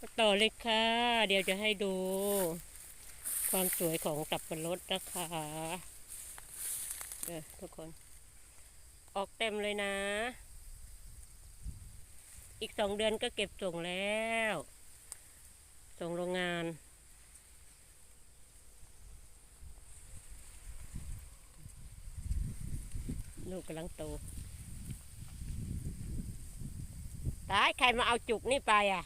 ต่อเลยค่ะ เดี๋ยวจะให้ดู ความสวยของสับปะรดนะคะเออทุกคน ออกเต็มเลยนะ อีกสองเดือนก็เก็บส่งแล้ว ส่งโรงงานลูกกำลังโต ตาย ใครมาเอาจุกนี่ไปอะ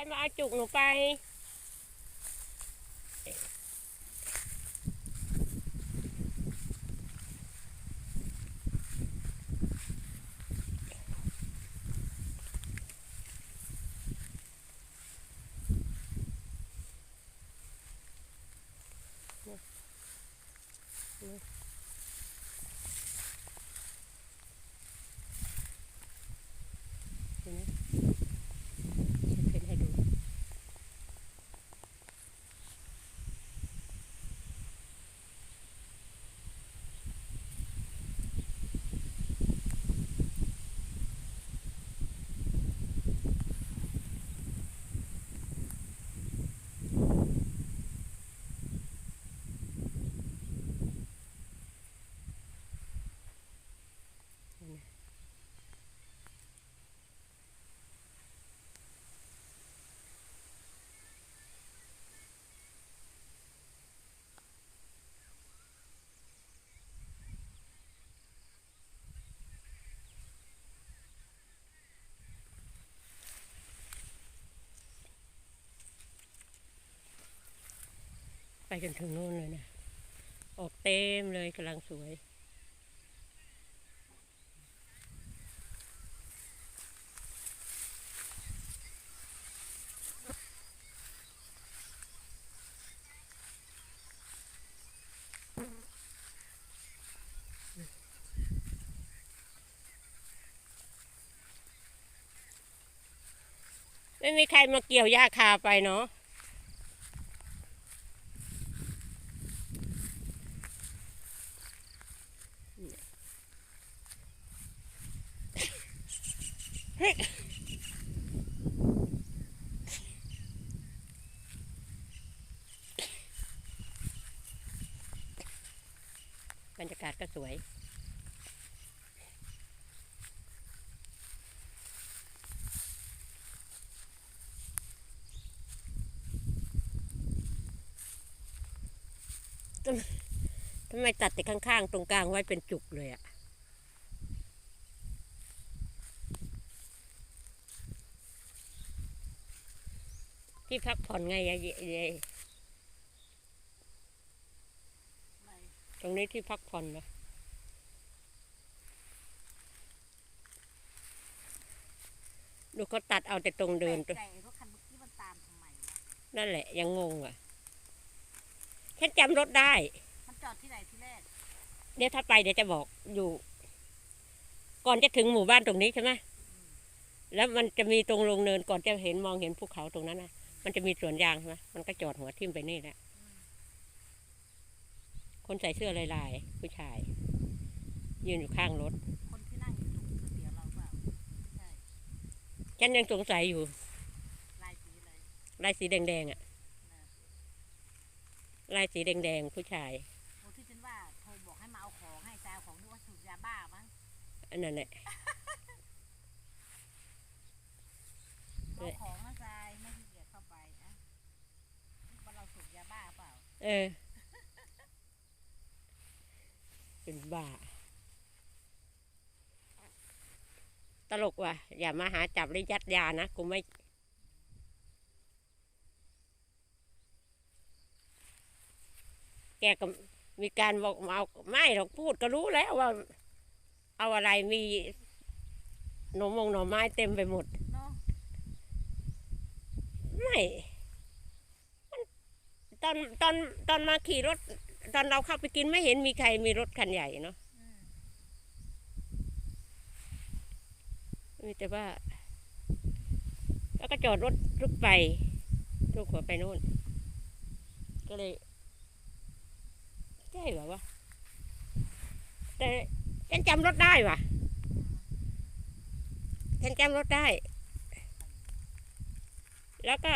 ใครมาเอาจุกหนูไปเห็นไหมฉันขึ้นให้ดู ไปจนถึงนู่นเลยนะออกเต็มเลยกำลังสวยไม่มีใครมาเกี่ยวหญ้าคาไปเนาะ บรรยากาศก็สวยทำไมตัดแต่ข้างๆ ตรงกลางไว้เป็นจุกเลยอะ ที่พักผ่อนไงยายยายตรงนี้ที่พักผ่อนนะดูเขาตัดเอาแต่ตรงเดินตัวแต่รถคันเมื่อกี้มันตามทำไมวะนั่นแหละ ยังงงอะฉันจำรถได้ มันจอดที่ไหนที่แรกเดี๋ยวถ้าไปเดี๋ยวจะบอกอยู่ ก่อนจะถึงหมู่บ้านตรงนี้ใช่ไหมแล้วมันจะมีตรงลงเนินก่อนจะเห็นมองเห็นภูเขาตรงนั้นนะ มันจะมีสวนยางใช่ไหมมันก็จอดหัวทิ่มไปนี่แหละ คนใส่เสื้อลายๆผู้ชาย ยืนอยู่ข้างรถ คนที่นั่งอยู่ตรงก๋วยเตี๋ยวเราเปล่าไม่ใช่ฉันยังสงสัยอยู่ ลายสีอะไรลายสีแดงๆอะลายสีแดงๆผู้ชาย โอ้ที่ฉันว่าโทรบอกให้มาเอาของให้แซวของนึกว่าสูบยาบ้ามั้งอันนั้นแหละ เอาของมาใส่ไม่ขี้เกียจเข้าไปนะว่าเราสูบยาบ้า เปล่าเออ เป็นบ้า ตลกว่ะ อย่ามาหาจับหรือยัดยานะ กูไม่ แกก็มีการบอกมาเอาไม่หรอกพูดก็รู้แล้วว่า เอาอะไรมีหนมมงหน่อไม้เต็มไปหมดเนาะไม่มัน ตอนตอนตอนมาขี่รถ ตอนเราเข้าไปกินไม่เห็นมีใครมีรถคันใหญ่เนาะอืมมีแต่ว่า แล้วก็จอดรถลุกไปลุกหัวไปโน่น ก็เลยใช่เหรอวะแต่ฉันจำรถได้ว่ะฉันจำรถได้ แล้วก็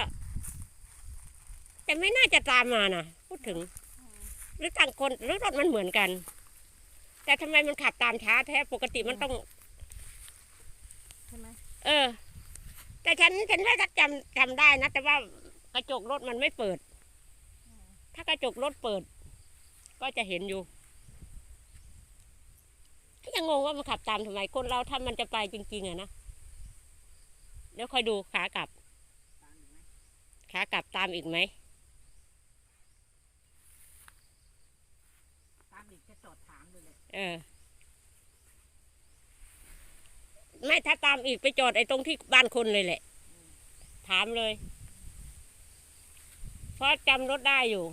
แต่ไม่น่าจะตามมานะพูดถึงอืมหรือต่างคนหรือรถมันเหมือนกัน แต่ทำไมมันขับตามช้าแท้ปกติมันต้อง ใช่ไหมเออ แต่ฉันฉันว่าจำจำได้นะแต่ว่ากระจกรถมันไม่เปิด ถ้ากระจกรถเปิด ก็จะเห็นอยู่ก็ยังงงว่ามันขับตามทำไมคนเราถ้ามันจะไปจริง ๆอะนะเดี๋ยวคอยดูขากลับตามอีกไหมขากลับตามอีกไหม ตามอีกจะจอดถามดู เลยเออ ไม่ถ้าตามอีกไปจอดไอ้ตรงที่บ้านคนเลยแหละ ถามเลย เพราะจำรถได้อยู่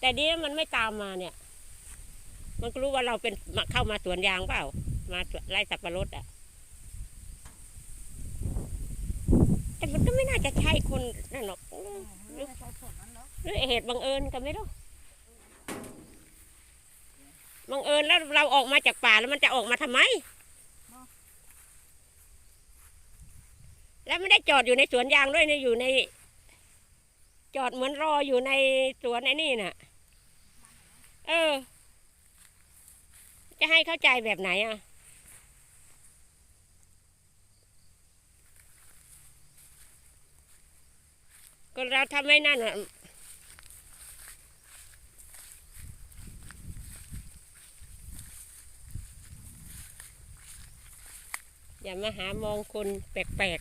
แต่นี้มันไม่ตามมาเนี่ย มันก็รู้ว่าเราเป็นมาเข้ามาสวนยางเปล่า มาไล่สับปะรดอะแต่มันก็ไม่น่าจะใช่คนนั่นหรอกอืมไม่ใช่ส่วนนั้นหรอกหรือเหตุบังเอิญก็ไม่รู้ บังเอิญแล้วเราออกมาจากป่าแล้วมันจะออกมาทำไม แล้วไม่ได้จอดอยู่ในสวนยางด้วยนะอยู่ใน จอดเหมือนรออยู่ในสวนไอ้นี่น่ะ เออ จะให้เข้าใจแบบไหนอะก็เราทำไม่นั่น อย่ามาหามองคนแปลก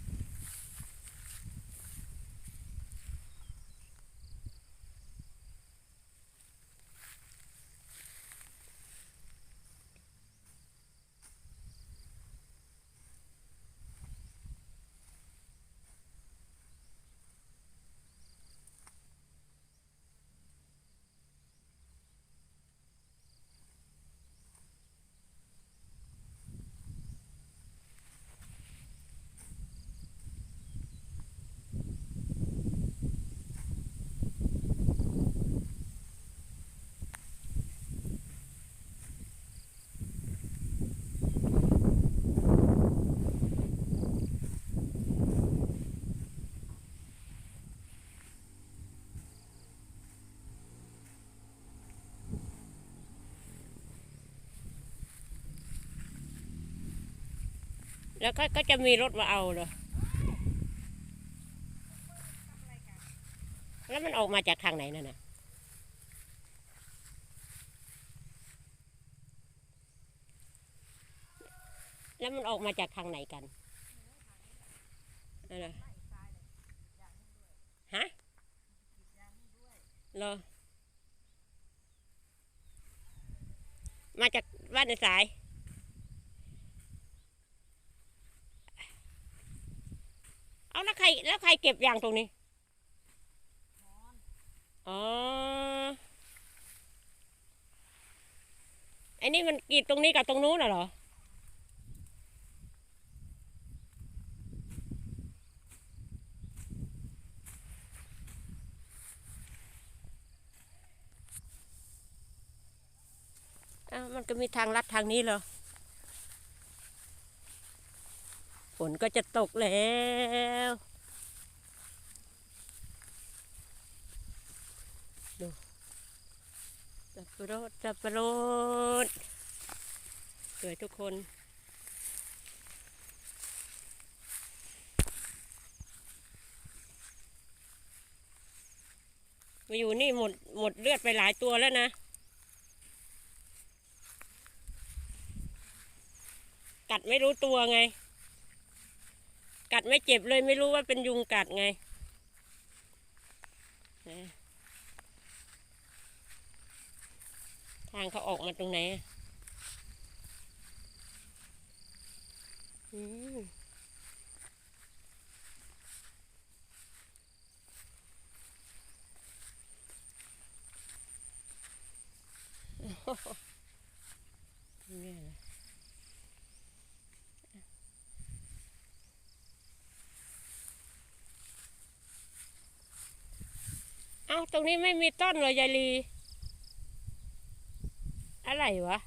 แล้วก็ก็จะมีรถมาเอาเหรอแล้วมันออกมาจากทางไหนนั่นน่ะแล้วมันออกมาจากทางไหนกันนั่นฮะเหรอมาจากบ้านในสาย เอาแล้วใครแล้วใครเก็บยางตรงนี้อ๋อไอ้นี่มันกรีดตรงนี้กับตรงนู้นน่ะเหรออ้าวมันก็มีทางลัดทางนี้เหรอ ฝนก็จะตกแล้ว ดูสับปะรดสับปะรดสวยทุกคนมาอยู่นี่หมดหมดเลือดไปหลายตัวแล้วนะกัดไม่รู้ตัวไง กัดไม่เจ็บเลยไม่รู้ว่าเป็นยุงกัดไงทางเขาออกมาตรงไหนอะอืมเนี่ยนะ เอ้า ตรงนี้ไม่มีต้นเลยยายลี อะไรวะ